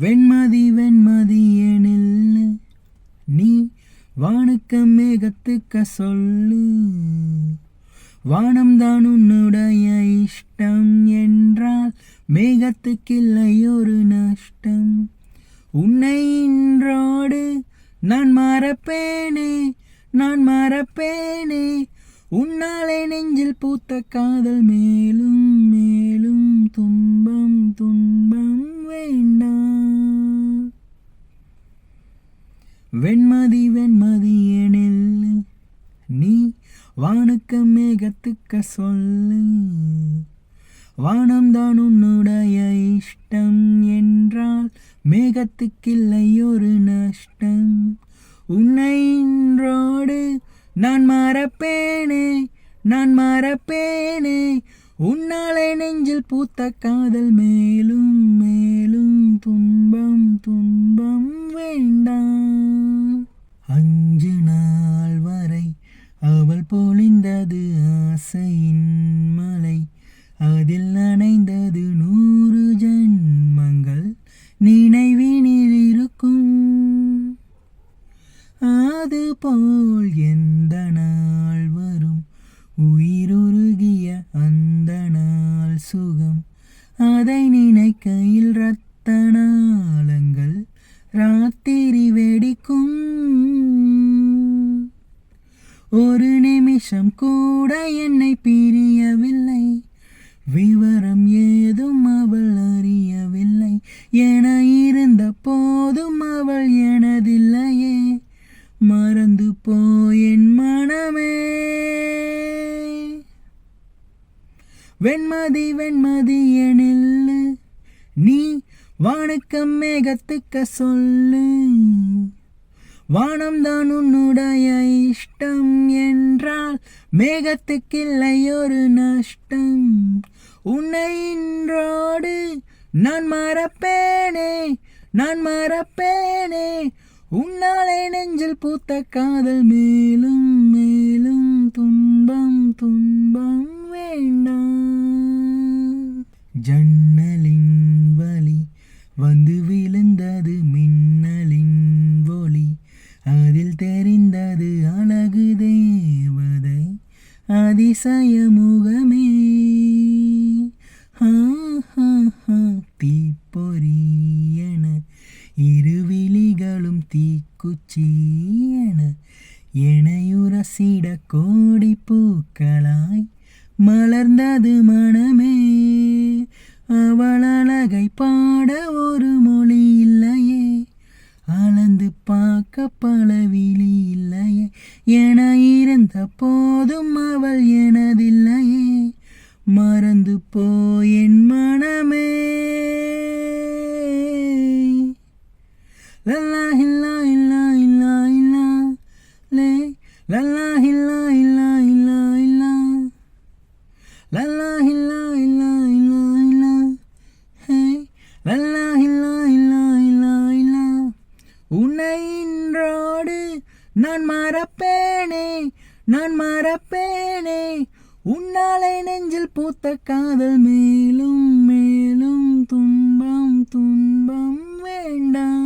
வெண்மதி வெண்மதி எனில் நீ வானுக்க மேகத்துக்க சொல்லு. வானம்தான் உன்னுடைய இஷ்டம் என்றால் மேகத்துக்கில்லை ஒரு நஷ்டம். உன்னை இன்றோடு நான் மறப்பேனே நான் மறப்பேனே. உன்னாலே நெஞ்சில் பூத்த காதல் மேலும் வெண்மதி வெண்மதி எனில் நீ வானுக்க மேகத்துக்க சொல்லு. வானம்தான் உன்னுடைய இஷ்டம் என்றால் மேகத்துக்கில்லை ஒரு நஷ்டம். உன்னை இன்றோடு நான் மறப்பேனே நான் மறப்பேனே உன்னாலே நெஞ்சில் பூத்த காதல் மேலும் மேலும் துன்பம் துன்பம் வேண்டாம். அதில் நனைந்தது நூறு ஜன்மங்கள் நினைவினில் இருக்கும். அது போல் எந்த நாள் வரும்? உயிருருகிய அந்த நாள் சுகம். அதை நினைக்கையில் இரத்த நாளங்கள் ராத்திரி வெடிக்கும். ஒரு நிமிஷம் கூட என்னை பிரியவில்லை. விவரம் ஏதும் அவள் அறியவில்லை. என இருந்த போதும் அவள் எனதில்லையே. மறந்து போயென் மனமே. வெண்மதி வெண்மதி எனில் நீ வானுக்கம் மேகத்துக்க சொல்லு. வானம்தான் உன்னுடைய இஷ்டம் என்றால் மேகத்துக்கில்லை ஒரு நஷ்டம். உன்னை இன்றோடு நான் மறப்பேனே நான் மறப்பேனே. உன்னாலே நெஞ்சில் பூத்த காதல் மேலும் மேலும் துன்பம் துன்பம் வேண்டாம். ஜன்னலின் வழி வந்து விழுந்தது மின்னலின் ஒளி. அதில் தெரிந்தது அழகு தேவதை அதிசய முகமே. தீப்பொறியன இருவிழிகளும் தீக்குச்சியன இணையுரசிட கோடி பூக்களாய் மலர்ந்தது மனமே. அவள் அழகை பாட ஒரு மொழி இல்லையே. அளந்து பார்க்க பல விழி இல்லையே. என இருந்த போதும் அவள் எனதில்லை. மறந்து போயின் மனமே லல்லா இல்லா இல்லா இல்லா இல்லா லே லல்லா இல்லா இல்லா இல்லா இல்லா லல்லா இல்லா இல்லா இல்லா இல்லா ஹே லல்லா இல்லா இல்லா இல்லா இல்லா உன்னை இன்றோடு நான் மறப்பேனே நான் மறப்பேனே உன்னாலே நெஞ்சில் பூத்த காதல் மேலும் மேலும் துன்பம் துன்பம் வேண்டாம்.